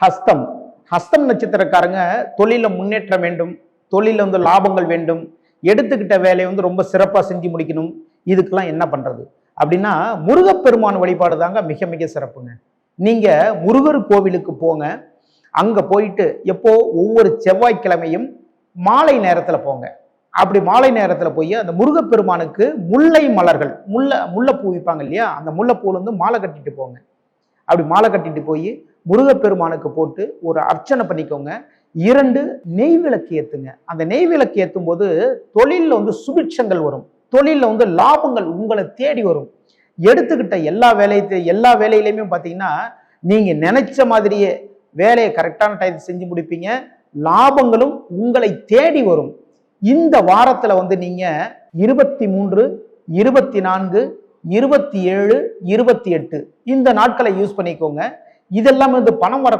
ஹஸ்தம். ஹஸ்தம் நட்சத்திரக்காரங்க தொழிலில் முன்னேற்றம் வேண்டும் தொழிலில் வந்து லாபங்கள் வேண்டும் எடுத்துக்கிட்ட வேலையை வந்து ரொம்ப சிறப்பாக செஞ்சு முடிக்கணும் இதுக்கெல்லாம் என்ன பண்ணுறது அப்படின்னா முருகப்பெருமான் வழிபாடு தாங்க மிக மிக சிறப்புங்க. நீங்கள் முருகர் கோவிலுக்கு போங்க அங்கே போயிட்டு எப்போ ஒவ்வொரு செவ்வாய்க்கிழமையும் மாலை நேரத்தில் போங்க. அப்படி மாலை நேரத்தில் போய் அந்த முருகப்பெருமானுக்கு முல்லை மலர்கள் முல்லை முல்லைப்பூ விற்பாங்க இல்லையா? அந்த முல்லைப்பூவில் வந்து மாலை கட்டிட்டு போங்க. அப்படி மாலை கட்டிட்டு போய் முருகப்பெருமானுக்கு போட்டு ஒரு அர்ச்சனை பண்ணிக்கோங்க. இரண்டு நெய் விளக்கு ஏற்றுங்க அந்த நெய் விளக்கு ஏற்றும் போது தொழிலில் வந்து சுபிட்சங்கள் வரும். தொழிலில் வந்து லாபங்கள் உங்களை தேடி வரும். எடுத்துக்கிட்ட எல்லா வேலையை எல்லா வேலையிலையுமே பார்த்தீங்கன்னா நீங்கள் நினைச்ச மாதிரியே வேலையை கரெக்டான டயத்தை செஞ்சு முடிப்பீங்க. லாபங்களும் உங்களை தேடி வரும். இந்த வாரத்தில் வந்து நீங்கள் இருபத்தி மூன்று இருபத்தி நான்கு இருபத்தி ஏழு இருபத்தி எட்டு. இந்த நாட்களை யூஸ் பண்ணிக்கோங்க. இதெல்லாம் வந்து பணம் வர